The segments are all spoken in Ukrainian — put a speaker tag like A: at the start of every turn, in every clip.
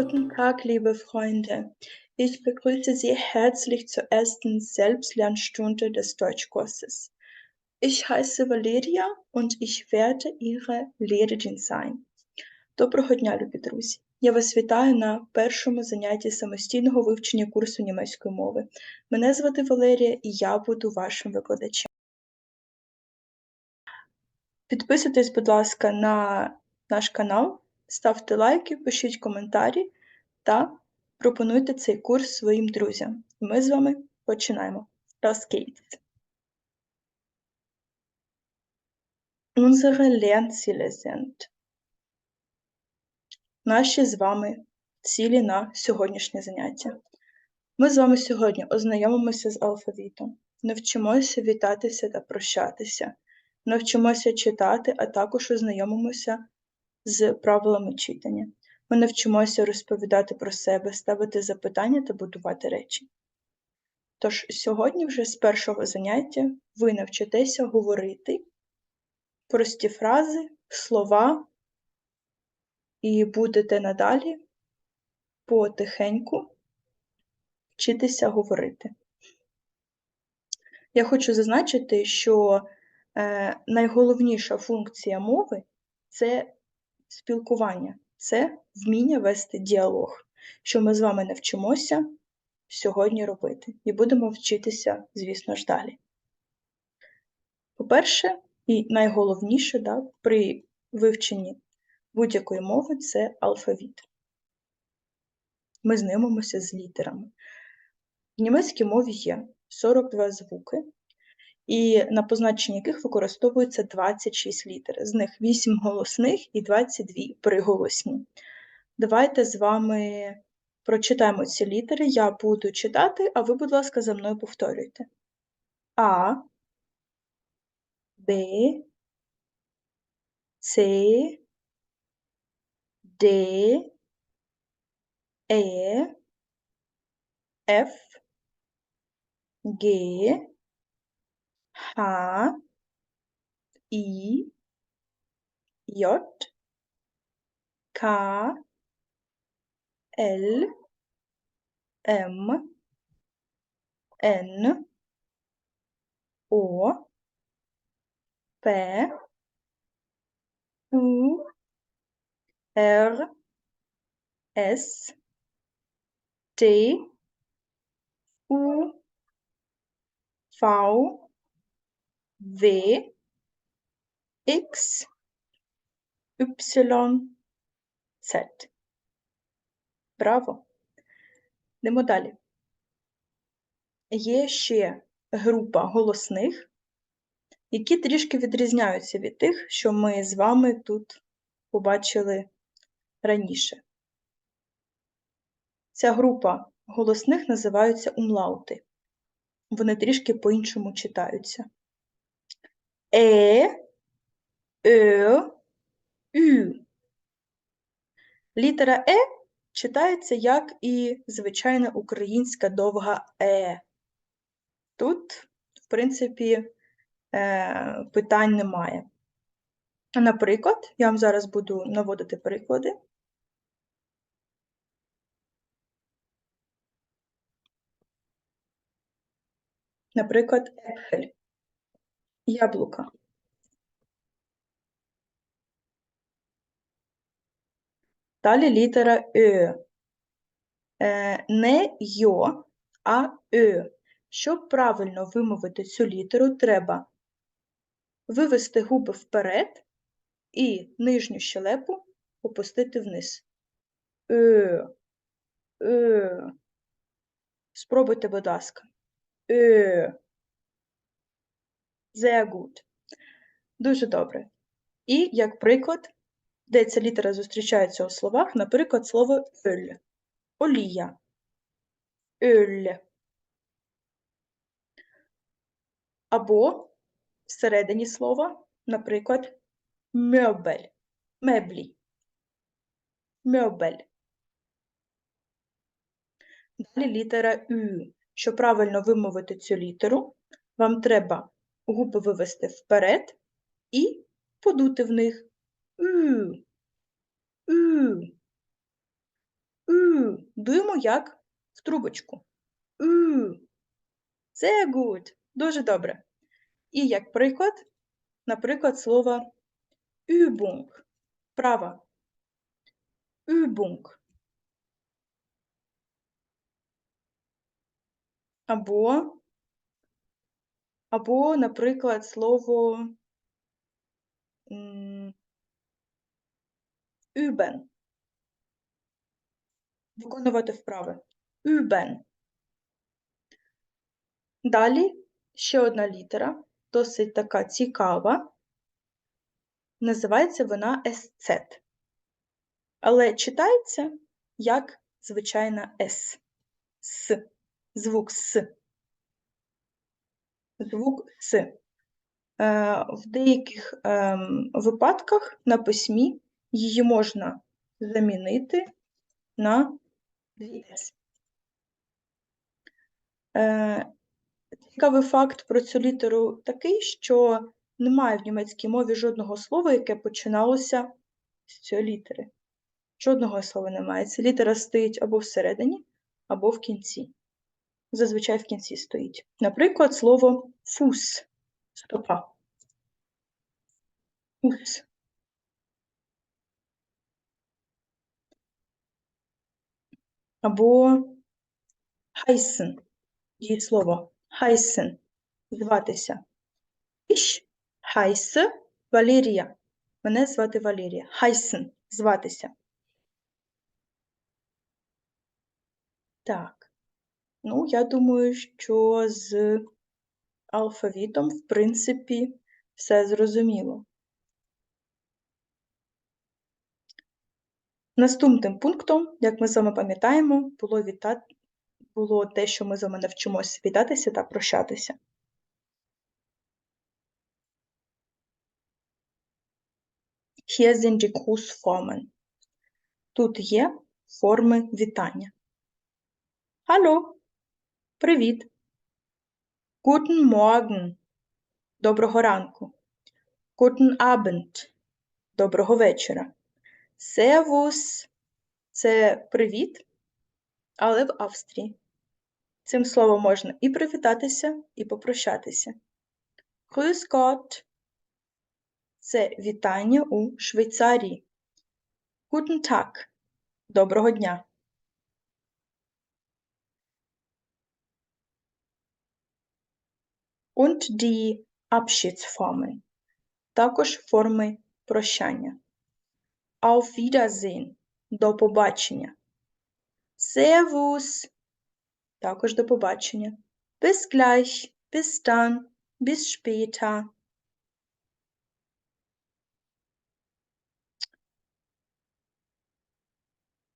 A: Guten Tag, liebe Freunde. Ich begrüße Sie herzlich zur ersten Selbstlernstunde des Deutschkurses. Ich heiße Valeria und ich werde Ihre Lehrerin sein. Доброго дня, любі друзі! Я вас вітаю на першому занятті самостійного вивчення курсу німецької мови. Мене звати Валерія і я буду вашим викладачем. Підписуйтесь, будь ласка, на наш канал, ставте лайки, пишіть коментарі та пропонуйте цей курс своїм друзям. Ми з вами починаємо. Los. Unsere Lernziele sind наші з вами цілі на сьогоднішнє заняття. Ми з вами сьогодні ознайомимося з алфавітом, навчимося вітатися та прощатися, навчимося читати, а також ознайомимося з правилами читання. Ми навчимося розповідати про себе, ставити запитання та будувати речі. Тож сьогодні, вже з першого заняття, ви навчитеся говорити прості фрази, слова і будете надалі потихеньку вчитися говорити. Я хочу зазначити, що е, найголовніша функція мови це спілкування, це вміння вести діалог, що ми з вами навчимося сьогодні робити, і будемо вчитися, звісно ж, далі. По-перше, і найголовніше да, при вивченні будь-якої мови це алфавіт. Ми знайомимося з літерами. В німецькій мові є 42 звуки, і на позначення яких використовується 26 літер, з них 8 голосних і 22 приголосні. Давайте з вами прочитаємо ці літери. Я буду читати, а ви, будь ласка, за мною повторюйте. А, Б, С, Д, Е, Ф, Г, Х, І, J, К, L, М, Н, О, П, У, Р, С, Т, У, V, W, X, Y, Z. Браво! Йдемо далі. Є ще група голосних, які трішки відрізняються від тих, що ми з вами тут побачили раніше. Ця група голосних називаються умлаути. Вони трішки по-іншому читаються. Е, Е, Ю. Літера Е читається як і звичайна українська довга Е. Тут, в принципі, е, питань немає. Наприклад, я вам зараз буду наводити приклади. Наприклад, Епфель. Яблука. Далі літера Ö. Е, не йо, а Ö. Щоб правильно вимовити цю літеру, треба вивести губи вперед і нижню щелепу опустити вниз. Ö. Ö. Спробуйте, будь ласка. Ö. Sehr gut. Дуже добре. І, як приклад, де ця літера зустрічається у словах, наприклад, слово «ölь» – олія. «Ölь». Або всередині слова, наприклад, мьобель, меблі. Мьобель. Далі літера Ю. Щоб правильно вимовити цю літеру, вам треба губи вивести вперед і подути в них. Ю. Ю. У. Дуємо як в трубочку. У. Sehr gut. Дуже добре. І як приклад, наприклад, слово Übung. Права. Übung. Або, або, наприклад, слово üben. Виконувати вправи. Üben. Далі ще одна літера, досить така цікава. Називається вона SZ. Але читається як звичайна С. С. Звук С. Звук С. Е, В деяких ем, випадках на письмі її можна замінити на дві С. Е, Цікавий факт про цю літеру такий, що немає в німецькій мові жодного слова, яке починалося з цієї літери. Жодного слова немає. Ця літера стоїть або всередині, або в кінці. Зазвичай в кінці стоїть. Наприклад, слово фус стопа. Фус. Або heißen. Дієслово heißen. Зватися. Ich heiße Валерія. Мене звати Валерія. Heißen. Зватися. Так. Ну, я думаю, що з алфавітом, в принципі, все зрозуміло. Наступним пунктом, як ми з вами пам'ятаємо, було вітати, було те, що ми з вами навчимося вітатися та прощатися. Hier sind die Grußformen. Тут є форми вітання. Hallo, привіт. Guten Morgen. Доброго ранку. Guten Abend. Доброго вечора. Servus – це привіт, але в Австрії. Цим словом можна і привітатися, і попрощатися. Grüß Gott – це вітання у Швейцарії. Guten Tag – доброго дня. Und die Abschiedsformen – також форми прощання. Auf Wiedersehen – до побачення. Servus – також до побачення. Bis gleich, bis dann, bis später.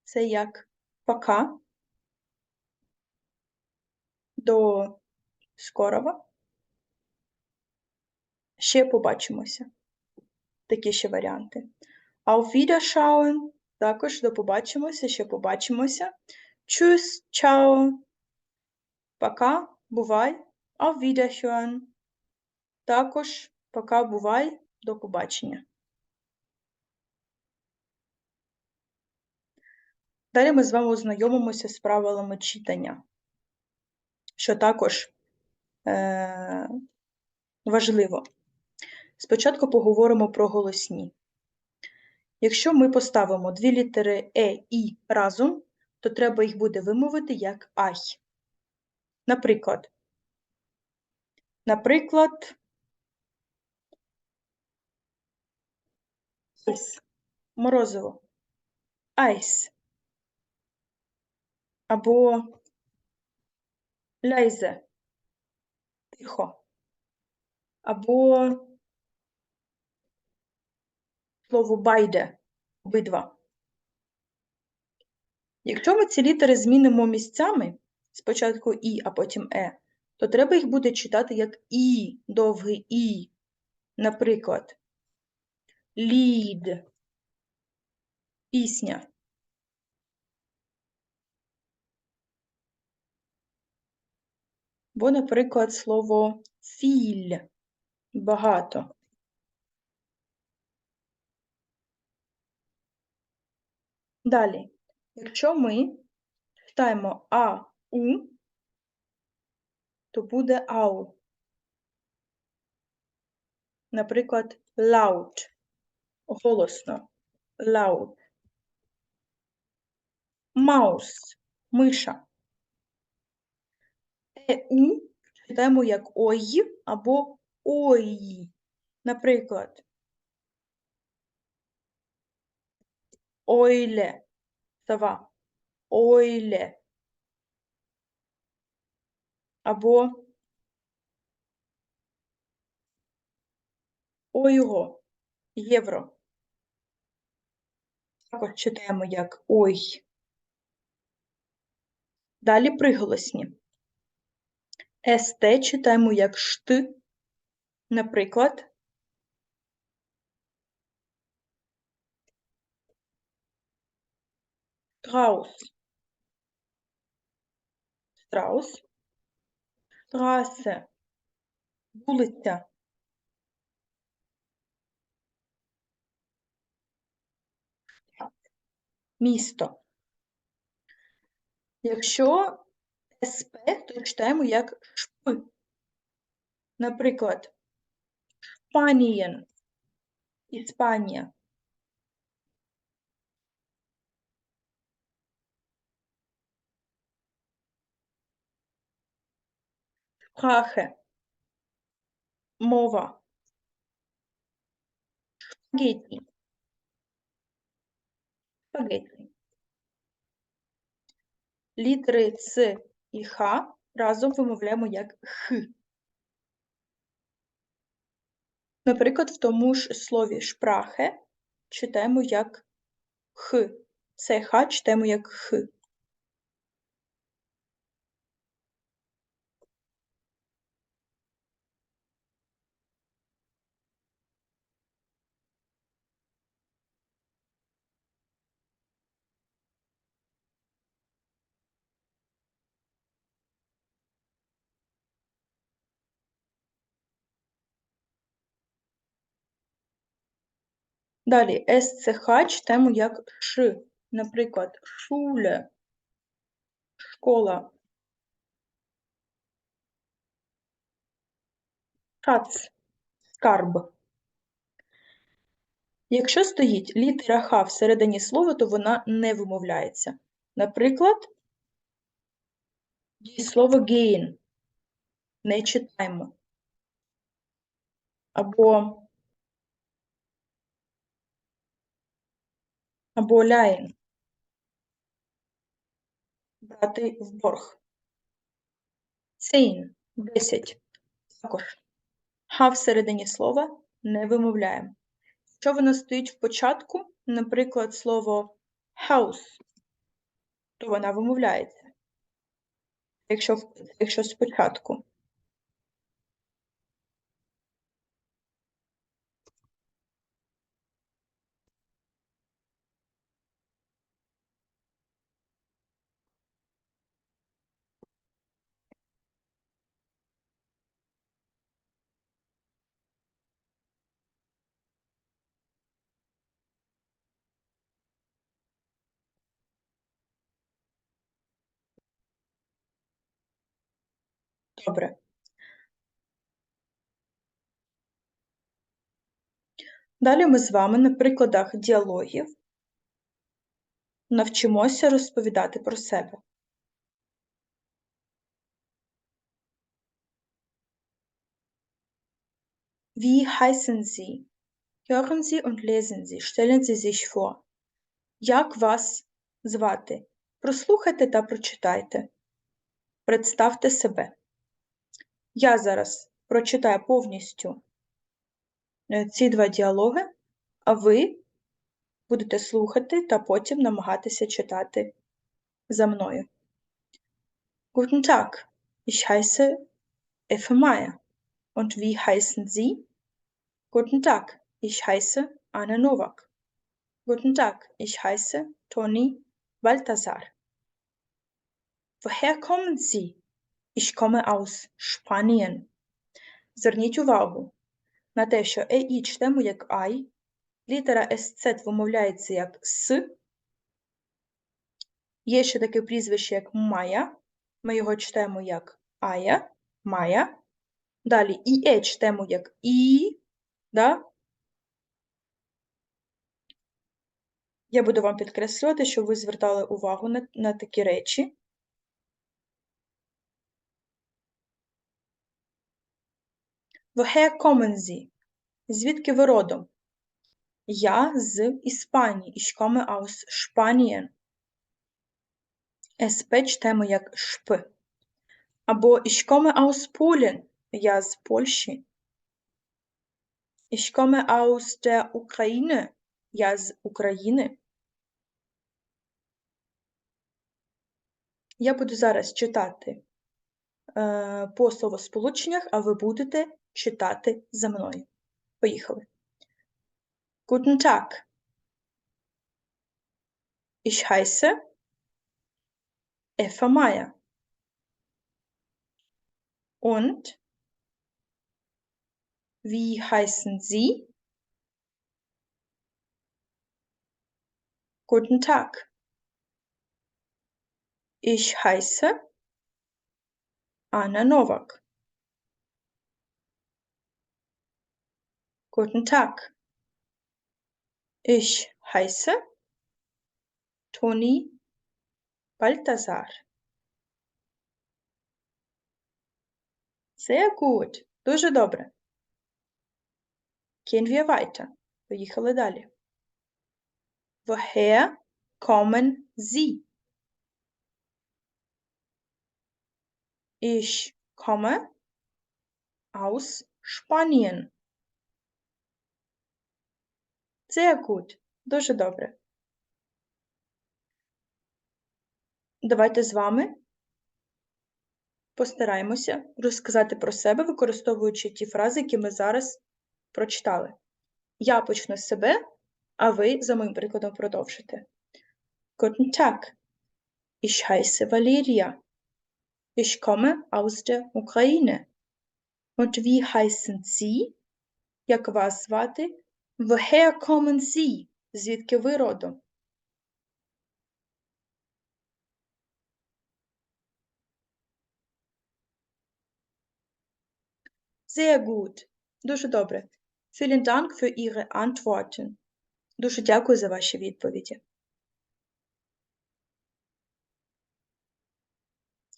A: Це як пока. До скорого. Ще побачимося. Такі ще варіанти. Auf Wiederschauen. Також до побачимося, ще побачимося. Tschüss, ciao. Пока, бувай. Auf Wiederhören. Також пока, бувай, до побачення. Далі ми з вами ознайомимося з правилами читання, що також е- важливо. Спочатку поговоримо про голосні. Якщо ми поставимо дві літери Е і разом, то треба їх буде вимовити як ай. Наприклад, наприклад, айс, морозиво, айс, або ляйзе, тихо, або слово байде, обидва. Якщо ми ці літери змінимо місцями, спочатку І, а потім Е, то треба їх буде читати як І, довгий І. Наприклад, лід, пісня. Бо, наприклад, слово філь багато. Далі. Якщо ми читаємо АУ, то буде ау. Наприклад, loud. Голосно. Loud. Маус. Миша. Еу читаємо як ой або ой. Наприклад, ойле. Сова. Ойле. Або ойго. Євро. Також читаємо як ой. Далі приголосні. СТ читаємо як шти. Наприклад, Страус. Страус. Трасе. Вулиця. Місто. Якщо СП, то читаємо як шп. Наприклад, Шпанієн. Іспанія. Sprache. Мова. Спагетті. Спагетті. Літери Ц і Х разом вимовляємо як Х. Наприклад, в тому ж слові шпрахе читаємо як Х. Це Х читаємо як Х. Далі СЦХ читаємо як Ш. Наприклад, шуле, школа. Шац, скарб. Якщо стоїть літера Х всередині слова, то вона не вимовляється. Наприклад, слово gehen не читаємо. Або або ляєн брати в борг. Зehn – десять. Також ха всередині слова не вимовляємо. Якщо воно стоїть в початку, наприклад, слово house, то вона вимовляється. Якщо, якщо спочатку. Добре. Далі ми з вами на прикладах діалогів навчимося розповідати про себе. Wie heißen Sie? Hören Sie und lesen Sie. Stellen Sie sich vor. Як вас звати? Прослухайте та прочитайте. Представте себе. Я зараз прочитаю повністю е, ці два діалоги, а ви будете слухати та потім намагатися читати за мною. Guten Tag, ich heiße Effe Meyer. Und wie heißen Sie? Guten Tag, ich heiße Anne Nowak. Guten Tag, ich heiße Toni Balthasar. Woher kommen Sie? Ich komme aus Spanien. Зверніть увагу на те, що ЕІ чтемо як Ай, літера СЦ вимовляється як С, Є ще таке прізвище, як Майя. Ми його читаємо як Ая, Майя. Далі іе читаємо як І. Да? Я буду вам підкреслювати, щоб ви звертали увагу на, на такі речі. Woher kommen Sie? Звідки ви родом? Я з Іспанії. Ich komme aus Spanien. СП читаємо як шп. Або Ich komme aus Polen. Я з Польщі. Ich komme aus der Ukraine. Я з України. Я буду зараз читати е, по словосполученнях, а ви будете читати за мною. Поїхали. Guten Tag. Ich heiße Eva Meyer. Und wie heißen Sie? Guten Tag. Ich heiße Anna Nowak. Guten Tag. Ich heiße Toni Balthasar. Sehr gut. Дуже добре. Gehen wir weiter. Поїхали далі. Woher kommen Sie? Ich komme aus Spanien. Sehr gut. Дуже добре. Давайте з вами постараємося розказати про себе, використовуючи ті фрази, які ми зараз прочитали. Я почну з себе, а ви за моїм прикладом продовжите. Guten Tag. Ich heiße Valeria. Ich komme aus der Ukraine. Und wie heißen Sie? Як вас звати? Woher kommen Sie? Звідки ви родом? Sehr gut. Дуже добре. Vielen Dank für Ihre Antworten. Дуже дякую за ваші відповіді.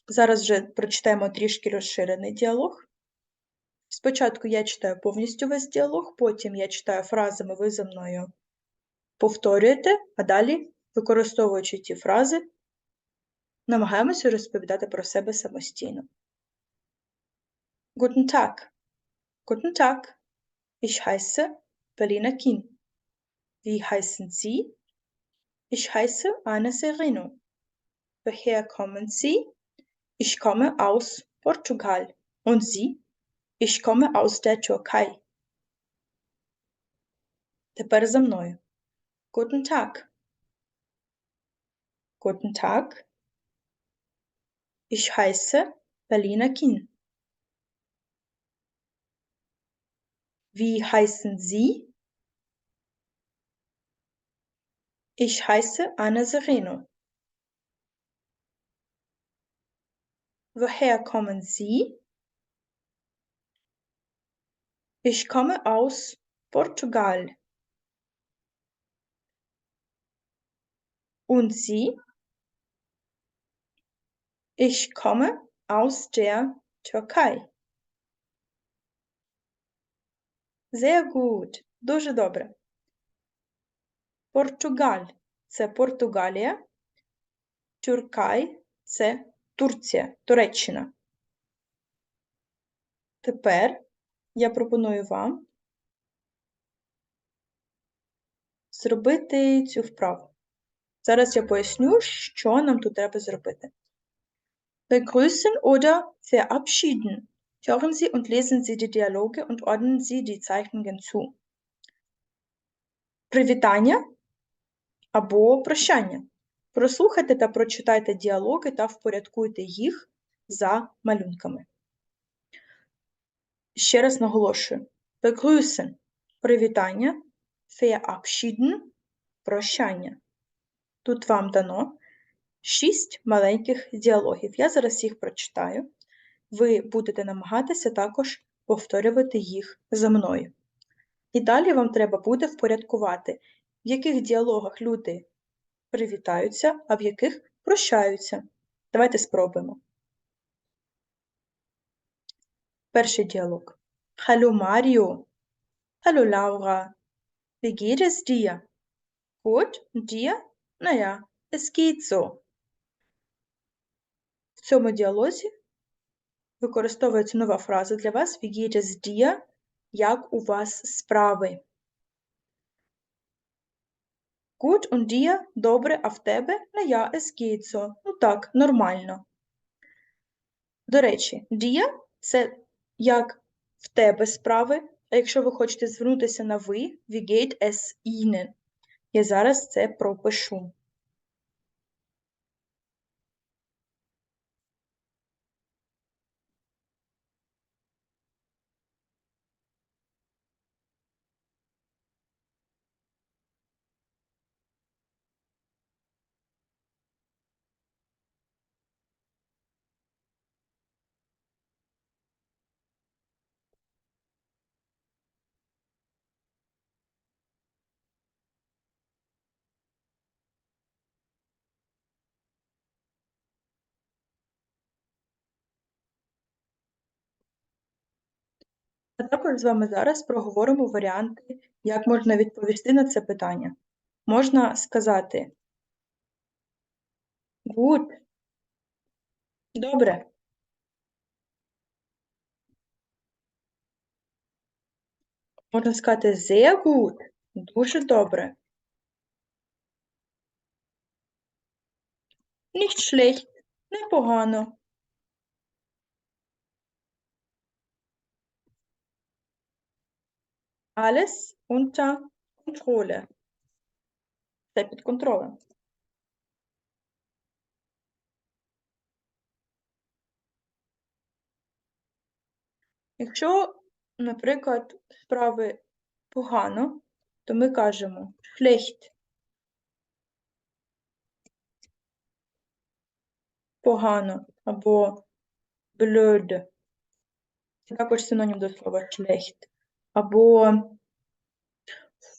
A: Зараз вже прочитаємо трішки розширений діалог. Спочатку я читаю повністю весь діалог, потім я читаю фразами, ви за мною повторюєте, а далі, використовуючи ті фрази, намагаємося розповідати про себе самостійно. Guten Tag. Guten Tag. Ich heiße Berliner Kim. Wie heißen Sie? Ich heiße Anna Sereno. Woher kommen Sie? Ich komme aus Portugal. Und Sie? Ich komme aus der Türkei. Тепер за мною. Guten Tag. Guten Tag. Ich heiße Berliner Kin. Wie heißen Sie? Ich heiße Anna Sereno. Woher kommen Sie? Ich komme aus Portugal. Und Sie? Ich komme aus der Türkei. Sehr gut. Дуже добре. Португаль це Португалія. Тюркай це Турція, Туреччина. Тепер я пропоную вам зробити цю вправу. Зараз я поясню, що нам тут треба зробити. Begrüßen oder verabschieden. Hören Sie und lesen Sie die Dialoge und ordnen Sie die Zeichnungen zu. Привітання або прощання. Прослухайте та прочитайте діалоги та впорядкуйте їх за малюнками. Ще раз наголошую. Begrüßen – привітання, verabschieden – прощання. Тут вам дано, шість маленьких діалогів. Я зараз їх прочитаю. Ви будете намагатися також повторювати їх за мною. І далі вам треба буде впорядкувати, в яких діалогах люди привітаються, а в яких прощаються. Давайте спробуємо. Перший діалог. Hallo Mario. Hallo Laura. Wie geht es dir? Gut, und dir? В цьому діалозі використовується нова фраза для вас Wie dir? Як у вас справи? Gut und dir? Добре, а в тебе? Naja, es geht. Ну так, нормально. До речі, dir – це як в тебе справи, а якщо ви хочете звернутися на ви, wie geht es Ihnen? Я зараз це пропишу. А також з вами зараз проговоримо варіанти, як можна відповісти на це питання. Можна сказати Good. Добре. Можна сказати sehr gut. Дуже добре. Nicht schlecht. Непогано. Alles unter Kontrolle. Все під контролем. Якщо, наприклад, справи погано, то ми кажемо schlecht. Погано або blöd. Це також синонім до слова schlecht. Або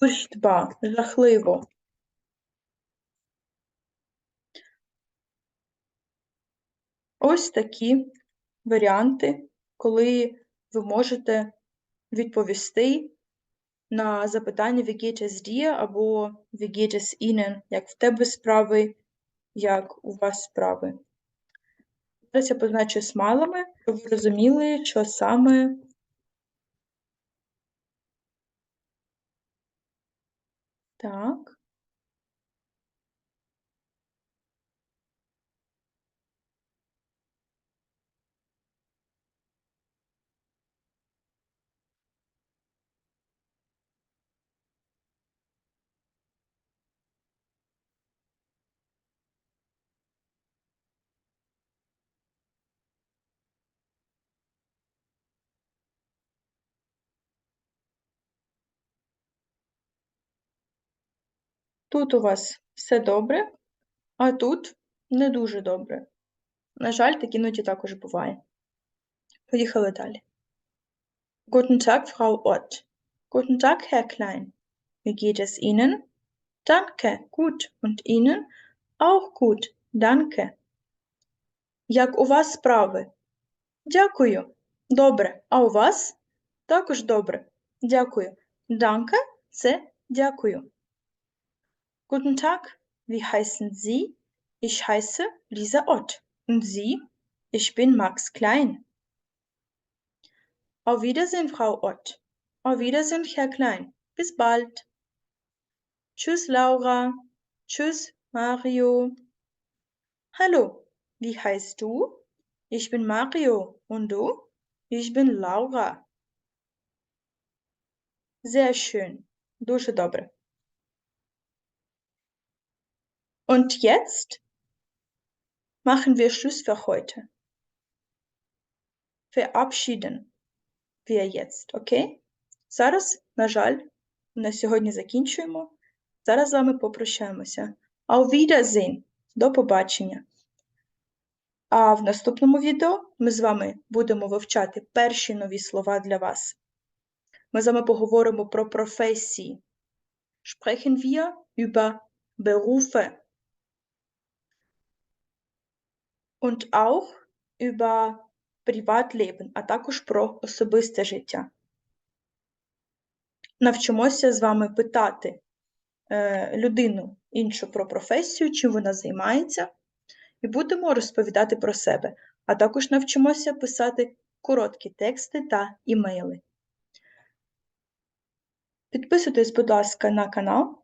A: furchtbar, жахливо. Ось такі варіанти, коли ви можете відповісти на запитання es dir або es Ihnen, як в тебе справи, як у вас справи. Зараз я позначу смайлами, щоб ви розуміли, що саме так. Тут у вас все добре, а тут не дуже добре. На жаль, так іноді також буває. Поїхали далі. Guten Tag, Frau Ott. Guten Tag, Herr Klein. Wie geht es Ihnen? Danke, gut. Und Ihnen? Auch gut, danke. Як у вас справи? Дякую. Добре. А у вас? Також добре. Дякую. Danke – це дякую. Guten Tag, wie heißen Sie? Ich heiße Lisa Ott. Und Sie? Ich bin Max Klein. Auf Wiedersehen, Frau Ott. Auf Wiedersehen, Herr Klein. Bis bald. Tschüss, Laura. Tschüss, Mario. Hallo, wie heißt du? Ich bin Mario. Und du? Ich bin Laura. Sehr schön. Dusche dobre. Und jetzt machen wir Schluss für heute. Verabschieden wir jetzt, окей? Зараз, на жаль, на сьогодні закінчуємо. Зараз з вами попрощаємося. Auf Wiedersehen. До побачення! А в наступному відео ми з вами будемо вивчати перші нові слова для вас. Ми з вами поговоримо про професії. Sprechen wir über Berufe und auch über Privatleben, а також про особисте життя. Навчимося з вами питати е, людину іншу про професію, чим вона займається, і будемо розповідати про себе, а також навчимося писати короткі тексти та імейли. Підписуйтесь, будь ласка, на канал,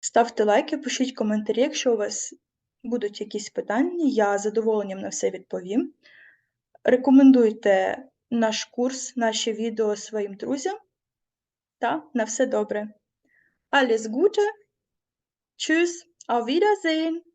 A: ставте лайки, пишіть коментарі, якщо у вас будуть якісь питання, я задоволенням на все відповім. Рекомендуйте наш курс, наші відео своїм друзям. Та на все добре. Alles Gute. Tschüss. Auf Wiedersehen.